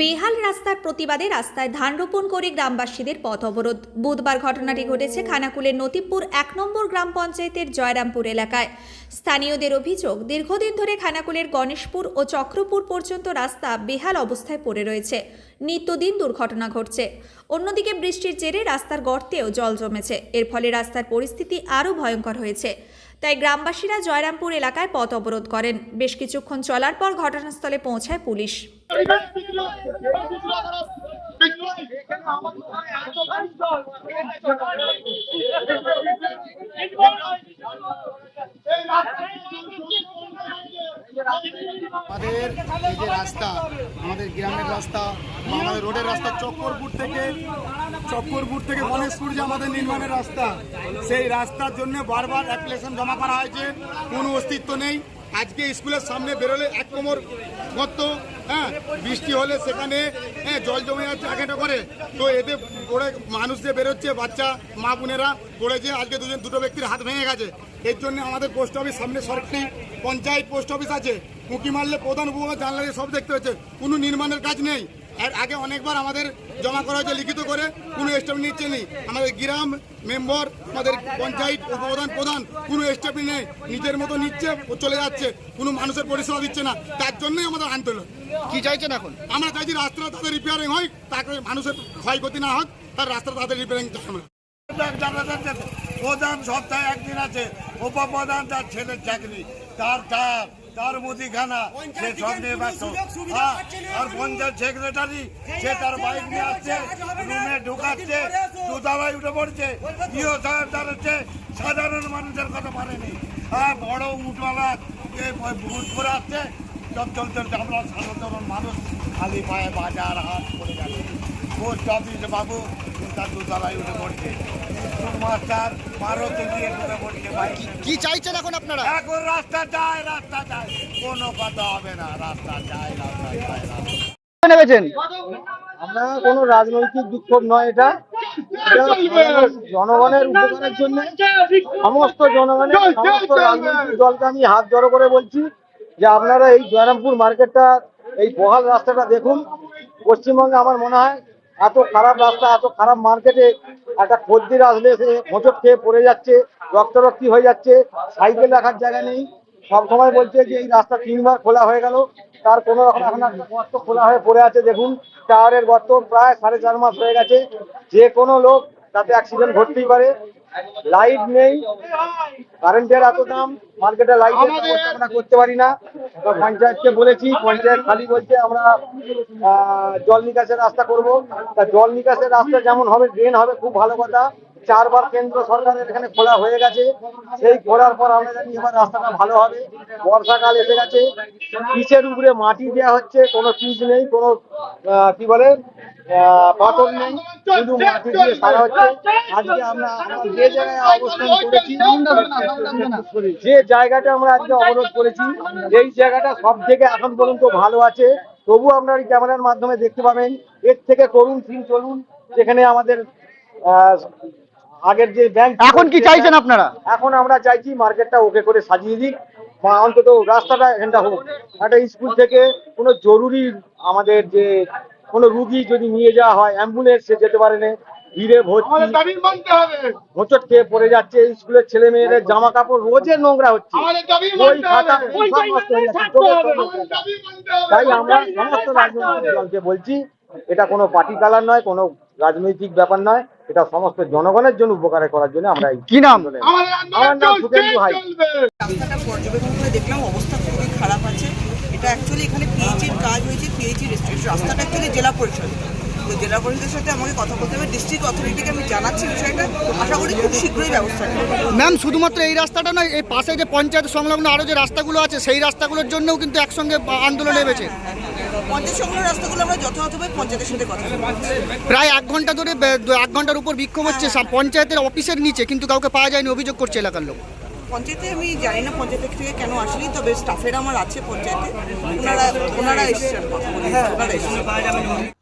বেহাল রাস্তার প্রতিবাদে রাস্তায় ধান রোপণ করে গ্রামবাসীদের পথ অবরোধ। বুধবার ঘটনাটি ঘটেছে খানাকুলের নতিবপুর এক নম্বর গ্রাম পঞ্চায়েতের জয়রামপুর এলাকায়। স্থানীয়দের অভিযোগ, দীর্ঘদিন ধরে খানাকুলের গণেশপুর ও চক্রপুর পর্যন্ত রাস্তা বেহাল অবস্থায় পড়ে রয়েছে। নিত্যদিন দুর্ঘটনা ঘটছে। অন্যদিকে বৃষ্টির জেরে রাস্তার গর্তেও জল জমেছে। এর ফলে রাস্তার পরিস্থিতি আরও ভয়ঙ্কর হয়েছে। তাই গ্রামবাসীরা জয়রামপুর এলাকায় পথ অবরোধ করেন। বেশ কিছুক্ষণ চলার পর ঘটনাস্থলে পৌঁছায় পুলিশ। আমাদের যে রাস্তা, আমাদের গ্রামের রাস্তা আমাদের রোডের রাস্তা, চক্করপুর থেকে চক্করপুর থেকে গণেশপুর যে আমাদের নির্মাণের রাস্তা, সেই রাস্তার জন্য বারবার অ্যাপ্লিকেশন জমা করা হয়েছে। কোনো অস্তিত্ব নেই। আজকে স্কুলের সামনে বেরোলে এক কোমর গর্ত হ্যাঁ? বৃষ্টি হলে সেখানে হ্যাঁ জল জমে যাচ্ছে আগেটা করে। তো এতে পড়ে মানুষ যে বেরোচ্ছে, বাচ্চা, মা বোনেরা পড়ে যেয়ে আজকে দুজন, দুটো ব্যক্তির হাত ভেঙে গেছে। এর জন্য আমাদের পোস্ট অফিস সামনে সরকারি পঞ্চায়েত পোস্ট অফিস আছে। উঁকি মারলে প্রধান উপভোগ জানলারে সব দেখতে হচ্ছে, কোনো নির্মাণের কাজ নেই। এর আগে অনেকবার আমাদের জমা করা হয়েছে লিখিত করে। কোনো স্টেপ নিচ্ছে নেই। আমাদের গ্রাম মেম্বার আমাদের পঞ্চায়েত উপপ্রধান প্রধান কোনো স্টেপ নেই। নিজের মতো নিচ্ছে ও চলে যাচ্ছে। কোনো মানুষের পরিষেবা দিচ্ছে না। তার জন্যই আমাদের আন্দোলন কি চাইছেন এখন? আমরা চাইছি রাস্তাটা তাদের রিপেয়ারিং হয় তাকে মানুষের ক্ষয়ক্ষতি না হোক তার রাস্তা তাদের রিপেয়ারিং চাই আমরা। প্রধান সপ্তাহে একদিন আছে উপপ্রধান তার ছেলের চাকরি তার তার তার মুদিখানা সে সব নিয়ে ব্যস্ত। হ্যাঁ, আর পঞ্চায়েত সেক্রেটারি সে তার বাইক নিয়ে আসছে রুমে ঢুকাচ্ছে দুতলায় উঠে পড়ছে। ইও সাহেব দাঁড়াচ্ছে সাধারণ মানুষের কথা পারেনি হ্যাঁ বড় উঠওয়ালা ভূত করে আসছে সব চলতে চলতে আমরা সাধারণ মানুষ খালি পায়ে বাজার হাট করে যাচ্ছে পোস্ট অফিস বাবু তার দুতলায় উঠে পড়ছে। মাস্টার গিয়ে কি চাইছেন এখন আপনারা? এখন রাস্তা যায় রাস্তা যায়। কোনো কথা হবে না রাস্তা যায় রাস্তা যায় রাস্তা নেমেছেন? আমরা কোনো রাজনৈতিক বিক্ষোভ নয় এটা। এটা জনগণের উপকারের জন্য। সমস্ত জনগণের সমস্ত রাজনৈতিক দলকে আমি হাত জড়ো করে বলছি যে আপনারা এই জয়রামপুর মার্কেটটা এই বহাল রাস্তাটা দেখুন। পশ্চিমবঙ্গে আমার মনে হয় এত খারাপ রাস্তা, এত খারাপ মার্কেটে একটা খদ্দির আসলে সে হোঁচট খেয়ে পড়ে যাচ্ছে, রক্তরক্তি হয়ে যাচ্ছে সাইকেল রাখার জায়গা নেই। সবসময় বলছে যে এই রাস্তা তিনবার খোলা হয়ে গেল, তার কোনো রকম এখন গর্ত খোলা হয়ে পড়ে আছে। দেখুন, টাওয়ারের গর্ত প্রায় সাড়ে চার মাস হয়ে গেছে, যে কোনো লোক তাতে অ্যাক্সিডেন্ট ঘটতেই পারে। লাইট নেই কারেন্টের এত দাম মার্কেটে লাইটের ব্যবস্থাপনা করতে পারি না। পঞ্চায়েতকে বলেছি পঞ্চায়েত খালি বলছে আমরা আহ, জল নিকাশের রাস্তা করব। তা জল নিকাশের রাস্তা যেমন হবে ড্রেন হবে খুব ভালো কথা। চারবার কেন্দ্র সরকারের এখানে খোলা হয়ে গেছে। সেই খোলার পর জানি এবার রাস্তাটা ভালো হবে। বর্ষাকাল এসে গেছে। পিচের উপরে মাটি দেওয়া হচ্ছে, কোনো পিচ নেই, কোনো কি বলে পাথর নেই, শুধু মাটি দিয়ে সারা হচ্ছে। আজকে আমরা যে জায়গায় অবস্থান করেছি, যে জায়গাটা আমরা আজকে অবরোধ করেছি, এই জায়গাটা সব থেকে এখন পর্যন্ত ভালো আছে। তবু আপনার ক্যামেরার মাধ্যমে দেখতে পাবেন। এর থেকে করুন, সিন চলুন। যেখানে আমাদের আগের যে ব্যাংক এখন কি চাইছেন আপনারা? এখন আমরা চাইছি মার্কেটটা ওকে করে সাজিয়ে দিক বা অন্তত রাস্তাটা এখানটা হোক। একটা স্কুল থেকে কোনো জরুরি আমাদের যে কোনো রুগী যদি নিয়ে যাওয়া হয় অ্যাম্বুলেন্স সে যেতে পারে না। ভিড়ে ভর্তি হোঁচট খেয়ে পড়ে যাচ্ছে স্কুলের ছেলে মেয়েদের জামা কাপড় রোজের নোংরা হচ্ছে। খাতা। তাই আমরা সমস্ত রাজনৈতিক দলকে বলছি এটা কোনো পার্টি কালার নয় কোনো রাজনৈতিক ব্যাপার নয় এটা সমস্ত জনগণের জন্য উপকারে করার জন্য আমরা কি নাম? আমার নাম সুখেন্দু হাই। রাস্তাটা পর্যবেক্ষণ করে দেখলাম অবস্থা খুবই খারাপ আছে। এটা অ্যাকচুয়ালি এখানে পিএইচির কাজ হয়েছে পিএইচি রেস্টুরেন্ট রাস্তাটা অ্যাকচুয়ালি জেলা পরিষদ জেলা পরিষদের সাথে আমাকে কথা বলতে হবে ডিস্ট্রিক্ট অথরিটিকে আমি জানাচ্ছি বিষয়টা। আশা করি খুব শীঘ্রই ব্যবস্থা নেবে। ম্যাম শুধুমাত্র এই রাস্তাটা নয় এই পাশে যে পঞ্চায়েত সংলগ্ন আরও যে রাস্তাগুলো আছে সেই রাস্তাগুলোর জন্যও কিন্তু একসঙ্গে আন্দোলন নেমেছে। পঞ্চায়েত সংলগ্ন রাস্তাগুলো আমরা যথাযথভাবে পঞ্চায়েতের সাথে কথা প্রায় এক ঘণ্টা ধরে এক ঘণ্টার উপর বিক্ষোভ হচ্ছে সব পঞ্চায়েতের অফিসের নিচে কিন্তু কাউকে পাওয়া যায়নি অভিযোগ করছে এলাকার লোক। পঞ্চায়েতে আমি জানি না পঞ্চায়েত থেকে কেন আসেনি তবে স্টাফের আমার আছে পঞ্চায়েতে। ওনারা ওনারা এসেছেন কথা বলে ওনারা এসেছেন।